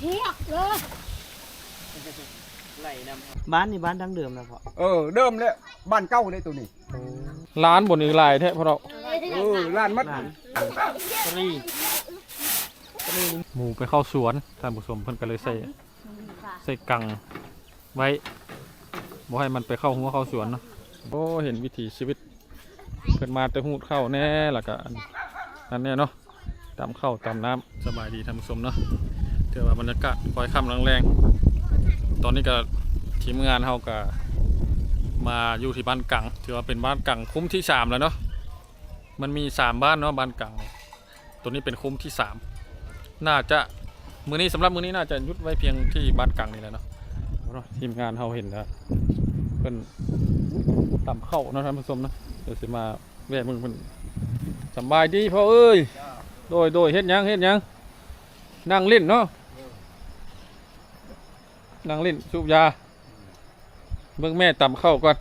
เชียกเลยไหลนำครับบ้านนี่บ้านดั้งเดิมแล้วพอเออเดิมเลยบ้านเก่าเลยตัวนี้ร้านบนอีกหลายแท้พอเราเออร้านมัดบ้านตรีตรีหมูไปเข้าสวนท่านผู้ชมเพิ่นก็เลยใส่ใส่กังไว้บ่ให้มันไปเข้าหัวเข้าสวนเนาะโอ้เห็นวิถีชีวิตเพิ่นมาแต่หูดเข้าแน่แล้วก็อันนั่นแน่เนาะตามเข้าตามน้ำสบายดีท่านผู้ชมเนาะ เถือว่าบรรยากาศคอยค่ำแรงๆ ตอนนี้ก็ทีมงานเฮาก็มาอยู่ที่บ้านกัง ถือว่าเป็นบ้านกังคุ้มที่สามแล้วเนาะ มันมีสามบ้านเนาะบ้านกัง ตัวนี้เป็นคุ้มที่สามน่าจะมือนี้สำหรับมือนี้น่าจะยุดไว้เพียงที่บ้านกลางนี่แหละเนาะทีมงานเราเห็นแล้วเพิ่นต่ำเข้านะท่านผู้ชมนะเดี๋ยวสิมาแวะมึงเพิ่นสบายดีพ่อเอ้ยโดยโดยเฮ็ดยังเฮ็ดยังนั่งเล่นเนาะ นั่งเล่นสูบยา เบิ่งแม่ต่ำเข้าก่อน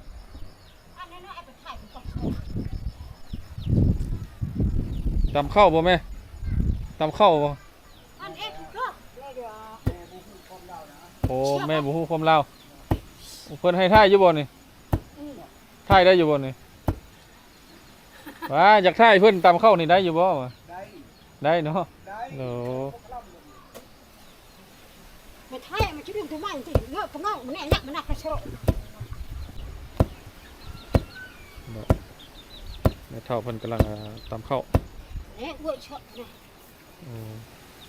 อันนั้นเอาปถ่ายกับต่ำเข้าบ่แม่ต่ำเข้าบ่โอ้แม่บุฮู้ความเล่าเพิ่นให้ท่ายอยู่บ่นี่ท่ายได้อยู่บ่นี่ว้าอยากท่ายเพิ่นตามเข้านี่ได้อยู่บ่ได้ได้เนาะโอ้ มา ถ่ายมาชิดึงตัวมันสิเลิกกับน้องมันแน่ยักมันนักกระโชกแม่เฒ่าเพิ่นกำลังอ่าตามเข้า เอ๊ะด้วยช็อตนะ อืม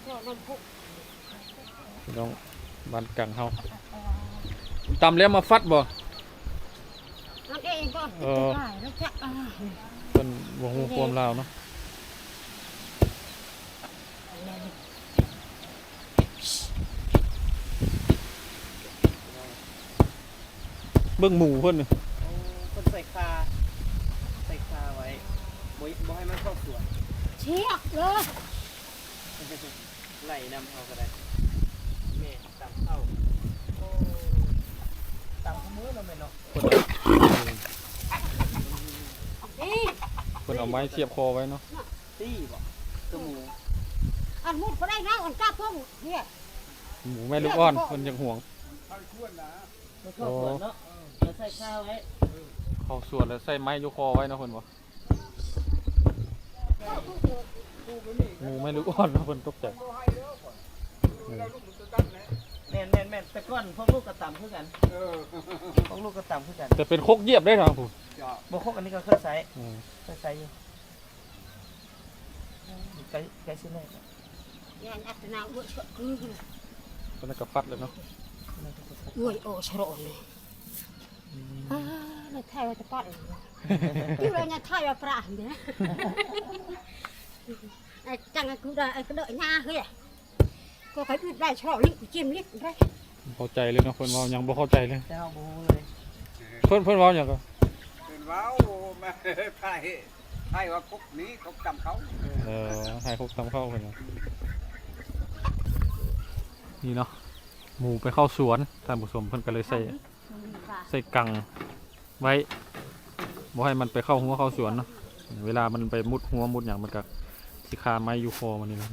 ก็มันพุก พี่น้อ งบ้านกลางเฮาตำแล้วมาฟัดบ่นั่นเองก็เออถ่ายแล้วจะอ่าเพิ่นบ่ฮู้ความลาวเนาะเบิ่งหมูเพิ่นนี่คนใส่คาใส่คาไว้บ่บ่ให้มันเข้าสวนเชียกเลยไหลนำเขาก็ได้แม่ตามเข้าโอ้ตามขมือเราแม่เนาะนี่เพิ่นเอาไม้เสียบคอไว้เนาะตี้บ่ตัวหมูอันมุดก็ได้นะอันกล้าพุ่งเนี่ยหมูแม่ลูกอ่อนเพิ่นยังห่วงมันเข้าสวนเนาะเรา ใส่ข้าวไว้เข้าสวนแล้วใส่ไม้อยู่คอไว้เนาะเพิ่นบ่หมูแม่ลูกอ่อนเนาะเพิ่นตกใจแม่นแม่นแม่นแต่ก่อนพวกลูกกระต่ำคือกันเออพวกลูกกระต่ำคือกันแต่เป็นคกเหยียบได้ทางผู้จ้ะบ่คกอันนี้ก็เคยใส่อืมเคยใส่อยู่ไก่ไก่ชิ้นแรกยันอัตนาด้วยช็อตคือเพิ่นก็ฟัดเลยเนาะด้วยโอชโรนเลย อ่าแล้วถ่ายไว้ตะปัดอยู่เลยเนี่ยถ่ายไว้ปลาเนี่ยไอ้จังไอ้กูได้ไอ้กูเดยหน้าเฮ้ยก็ไปพูดได้ชอบลิ้นจิ้มลิ้นได้เข้าใจเลยเนาะเพิ่นเว้ายังบ่เข้าใจเลยแต่เฮาบ่ฮู้เลยเพิ่นเพิ่นเว้าหยังก็เป็นว้าวมาไทยไทยว่าคุกนี้เขาจำเขาเออให้คกทำเข้าเพิ่นเนาะนี่เนาะหมูไปเข้าสวนท่านผู้ชมเพิ่นก็เลยใส่ ใส่กังไว้บ่ให้มันไปเข้าหัวเข้าสวนเนาะเวลามันไปมุดหัวมุดหยังมันก็สิคาไม้อยู่คอมันนี่นะ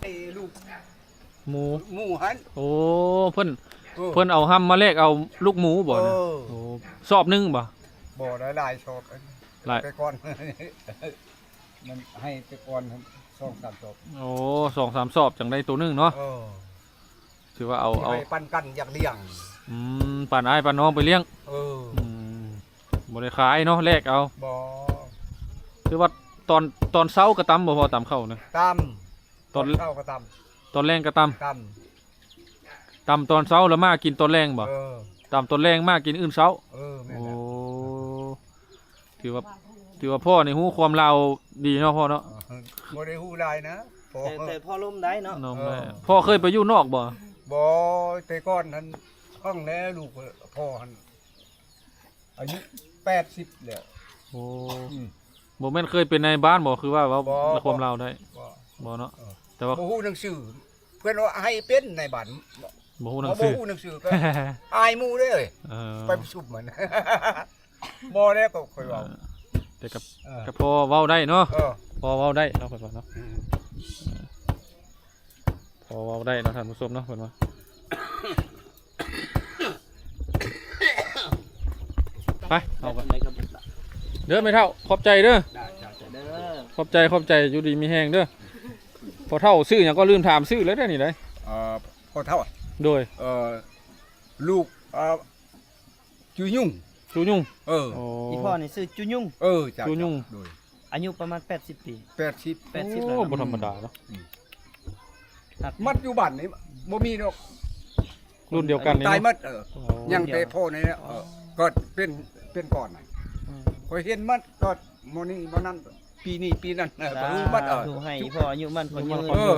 ไอ้ลูกหมูหมูหันโอ้เพิ่นเออเพิ่นเอาห้ำมาแลกเอาลูกหมูบ่นะเออโอ้สอบหนึงบ่บ่ได้หลายชอบหลายไปก่อนมันให้ไปก่อนสองสามศพโอ้สองสามสอบจังได้ตัวหนึงเนาะ เออถือว่าเอาเอาให้ปันกันอยากเลี้ยง อืมป่านอ้ายป่านน้องไปเลี้ยงเอออืมบ่ได้ขายเนาะแลกเอาบ่คือว่าตอนตอนเช้าก็ตำบ่พอตำเข้านะตามตอน เข้าก็ตามตอนแรงก็ตตามำตำตอนเช้าแล้วมากินตอนแรงบ่เออตำตอนแรงมากินอื่นเช้า เออแม่นโอ้ แล้วถือว่าถือว่าพ่อนี่ฮู้ความลาวดีเนาะพ่อเนาะเออบ่ได้ฮู้ได้นะพอ แต่แต่พอลมได้เนาะ น้องเออแม่พ่อเคยไปอยู่นอกบ่ บ่แต่ก่อนนั้นห้องแน่ลูกพ่อหันอายุ80แล้วโอ้อืม บ่แม่นเคยเป็นในบ้านบ่คือว่าเว้าบ่ ความลาวได้บ่บ่เนาะเออแต่ว่าบ่ฮู้หนังสือ เพื่อนว่าให้เป็นในบ้านบ่ฮู้หนังบ่สือฮู้หนังสือก็ อายหมู่เด้อเออไปประชุมมันบ่แล้วก็ค่อยเว้าแต่กับเออกับพ่อเว้าได้เนาะเออพ่อเว้าได้เนาะเพิ่นว่าเนาะ อืม อเว้าได้เนาะท่านผู้ชมเนาะเพิ่นว่าไปเอากันอะไรกับบุตรเด้อไม่เท่าขอบใจเด้อได้จ้าจ้าเด้อขอบใจขอบใจอยู่ดีมีแห้งเด้อพอเท่าซื้อหยังก็ลืมถามซื้อแล้วเด้อนี่ได้เอ่อพ่อเท่าโดยเอ่อลูกเอ่อจุยุ่ง จูยุ่งเออ โอ้ อีพ่อนี่ชื่อจุยุ่งเออจ้าจุยุ่ง โดยอายุประมาณ 80 ปี แปดสิบ 80โอ้แล้วบ่ธรรมดาเนาะ ครับ มัดอยู่บ้านนี่บ่มีดอกรุ่นเดียวกันนี่ตายเนาะมัดเออโอ้ยังแต่พ่อนี่นะเออก็เป็นเป็นก่อนน่ะคอยเห็นมัดก็โมนี่บ่นั้นปีนี้ปีนั้นเออบ่รู้มัดเออดูให้อีพ่ออายุมันคนยืนเออ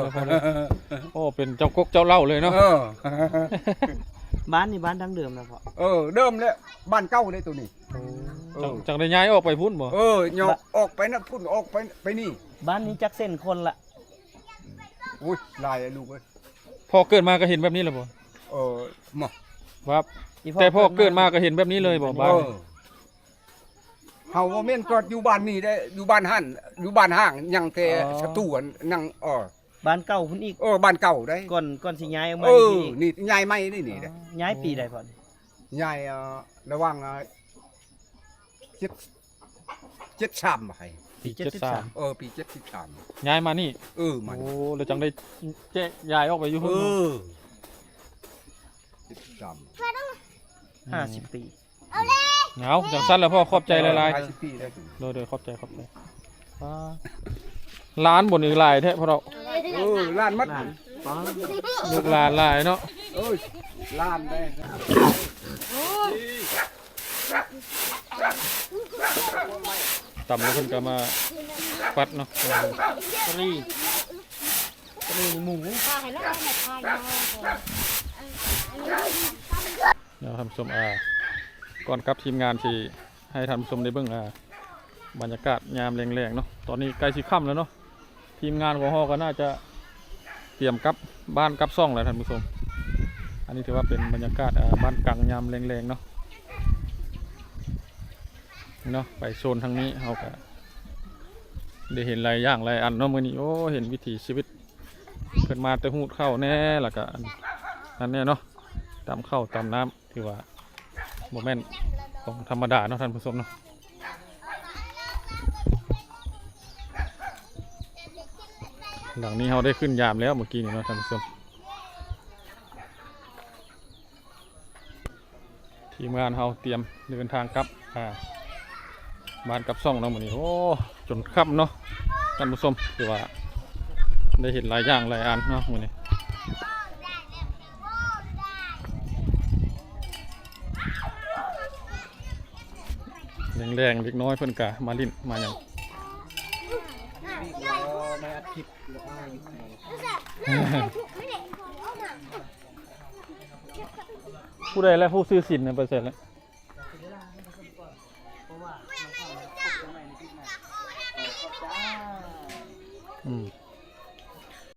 โอ้เป็นเจ้ากกเจ้าเล่าเลยเนาะเออ บ้านนี่บ้านดั้งเดิมนะพ่อเออ เดิมแล้วบ้านเก่าเลยตัวนี้ เอจังอ จังได้ย้ายออกไปพุ่นบ่เออยอกออกไปนะพุ่นออกไปไปนี่ บ้านนี้จักเส้นคนละ อุ้ยลายไอ้ลูกเอ้ยพอเกิดมาก็เห็นแบบนี้แล้วบ่เออหมอครับ แต่พอเกิดมาก็เห็นแบบนี้เลยบ่บ้านเออเฮาบ่แม่นก็อยู่บ้านนี่ได้อยู่บ้านหั่นอยู่บ้านห้างยังแต่สตูอันนั่งอ๋อบ้านเก่าพุ่นอีกเออบ้านเก่าได้ก่อนก่อนสิย้ายออกมาเออที่นี่นี่ยายไม่นี่นี่ได้ย้ายปีใดพ่อยายเอ่อระหว่างเอ่อ เจ็ดเจ็ดสามไปปี73 73เออปีเจ็ดสิบสามย้ายมานี่ เออมันโอ้แล้วจังได้แจ้ย้ายออกไปอยู่เอพุ่นอเจ็ดสิบสาม50ปีเอาจังสั้นแล้วพ่อขอบใจหลายหลายสิบปีแล้วๆโดยโดยขอบใจขอบใจอ่าร้านบนอีกหลายแท้พอเราเออล้านมัดล้านลูกหลานหลายเนาะเอ้ยล้านได้นะ ต่ำแล้วเพิ่นก็มาปัดเนาะตรีตรีหมูพาให้แล้วเอามาทายเอาเดี๋ยวท่านผู้ชมอ่าก่อนกลับทีมงานที่ให้ท่านผู้ชมได้เบิ่งอ่าบรรยากาศยามแรงๆเนาะตอนนี้ใกล้สิค่ำแล้วเนาะทีมงานของฮอก็น่าจะเตรียมกลับบ้านกลับซ่องแล้วท่านผู้ชม อันนี้ถือว่าเป็นบรรยากาศอ่าบ้านกลางยามแรงๆเนาะ เนาะไปโซนทางนี้เขาก็ได้เห็นหลายอย่างหลายอันเนาะมื้อนี้โอ้เห็นวิถีชีวิตเพิ่นมาแต่หูดเข้าแน่ล้วก็อันอันนี้เนาะตามเข้าตามน้ำถือว่าโมเมนต์ของธรรมดาเนาะท่านผู้ชมเนาะหลังนี้เราได้ขึ้นยามแล้วเมื่อกี้นี่เนาะท่านผู้ชมทีมงานเราเตรียมเดินทางกลับอ่า บานกับซ่องเนาะมื้อนี้โอ้จนค่ำเนาะท่านผู้ชมคือว่า ได้เห็นหลายอย่างหลายอันเนาะมื้อนี้แรงๆเล็กน้อยเพิ่นกะมาลิ้นมาหยังในาทิตย์แล้วก็อยู่ผู้ใดและผู้ซื้อสินเนี่ยเปอร์เซ็นต์แล้ว